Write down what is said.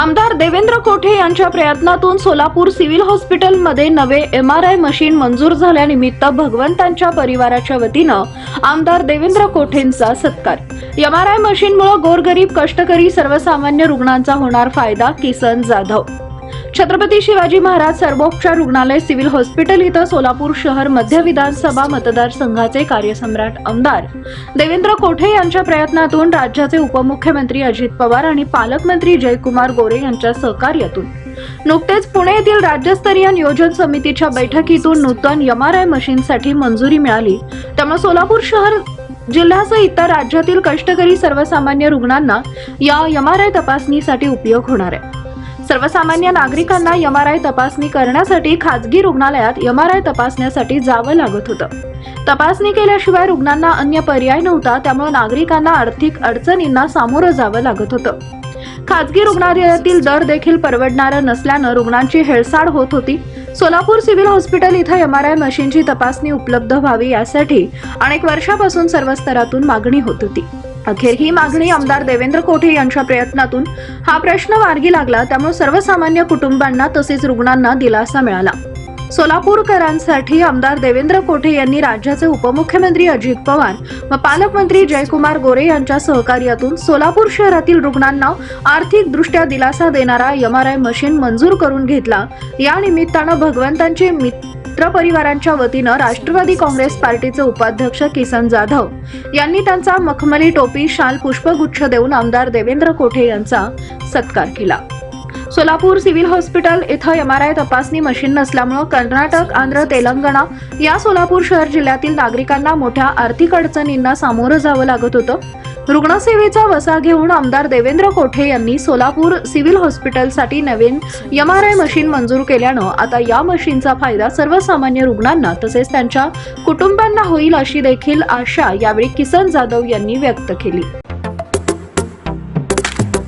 आमदार देवेंद्र कोठे यांच्या प्रयत्नातून सोलापूर सिव्हिल हॉस्पिटलमध्ये नवे एम आर आय मशीन मंजूर झाल्यानिमित्त भगवंतांच्या परिवाराच्या वतीनं आमदार देवेंद्र कोठेंचा सत्कार. एम आर आय मशीनमुळे गोरगरीब कष्टकरी सर्वसामान्य रुग्णांचा होणार फायदा किसन जाधव. छत्रपती शिवाजी महाराज सर्वोपचार रुग्णालय सिव्हिल हॉस्पिटल इथं सोलापूर शहर मध्य विधानसभा मतदारसंघाचे कार्यसम्राट आमदार. देवेंद्र कोठे यांच्या प्रयत्नातून राज्याचे उपमुख्यमंत्री अजित पवार आणि पालकमंत्री जयकुमार गोरे यांच्या सहकार्यातून. नुकतेच पुणे येथील राज्यस्तरीय नियोजन समितीच्या बैठकीतून नूतन एम आर आय मशीनसाठी मंजुरी मिळाली. त्यामुळे सोलापूर शहर जिल्ह्यासह इतर राज्यातील कष्टकरी सर्वसामान्य रुग्णांना या एम आर आय तपासणीसाठी उपयोग होणार आहे. सर्वसामान्य नागरिकांना एम आर आय तपासणी करण्यासाठी खाजगी रुग्णालयात एम आर आय तपासण्यासाठी जावं लागत होतं. तपासणी केल्याशिवाय रुग्णांना अन्य पर्याय नव्हता त्यामुळे नागरिकांना आर्थिक अडचणींना सामोरं जावं लागत होतं. खाजगी रुग्णालयातील दर देखील परवडणारं नसल्यानं रुग्णांची हेळसाड होत होती. सोलापूर सिव्हिल हॉस्पिटल इथं एम आर आय मशीनची तपासणी उपलब्ध व्हावी यासाठी अनेक वर्षापासून सर्व स्तरातून मागणी होत होती. अखेर ही मागणी आमदार देवेंद्र कोठे यांच्या प्रयत्नातून. हा प्रश्न मार्गी लागला त्यामुळे सर्वसामान्य कुटुंबांना तसेच रुग्णांना दिलासा मिळाला. सोलापूरकरांसाठी आमदार देवेंद्र कोठे यांनी राज्याचे उपमुख्यमंत्री अजित पवार व पालकमंत्री जयकुमार गोरे यांच्या सहकार्यातून सोलापूर शहरातील रुग्णांना आर्थिकदृष्ट्या दिलासा देणारा एम आर आय मशीन मंजूर करून घेतला. या निमित्तानं भगवंतांचे मित्र परिवारांच्या वतीनं राष्ट्रवादी काँग्रेस पार्टीचे उपाध्यक्ष किसन जाधव यांनी त्यांचा मखमली टोपी शाल पुष्पगुच्छ देऊन आमदार देवेंद्र कोठे यांचा सत्कार केला. सोलापूर सिव्हिल हॉस्पिटल इथं एम आर आय तपासणी मशीन नसल्यामुळं कर्नाटक आंध्र तेलंगणा या सोलापूर शहर जिल्ह्यातील नागरिकांना मोठ्या आर्थिक अडचणींना सामोरं जावं लागत होतं. रुग्णसेवेचा वसा घेऊन आमदार देवेंद्र कोठे यांनी सोलापूर सिव्हिल हॉस्पिटलसाठी नवीन एम आर आय मशीन मंजूर केल्यानं आता या मशीनचा फायदा सर्वसामान्य रुग्णांना तसेच त्यांच्या कुटुंबांना होईल अशी देखील आशा यावेळी किसन जाधव यांनी व्यक्त केली.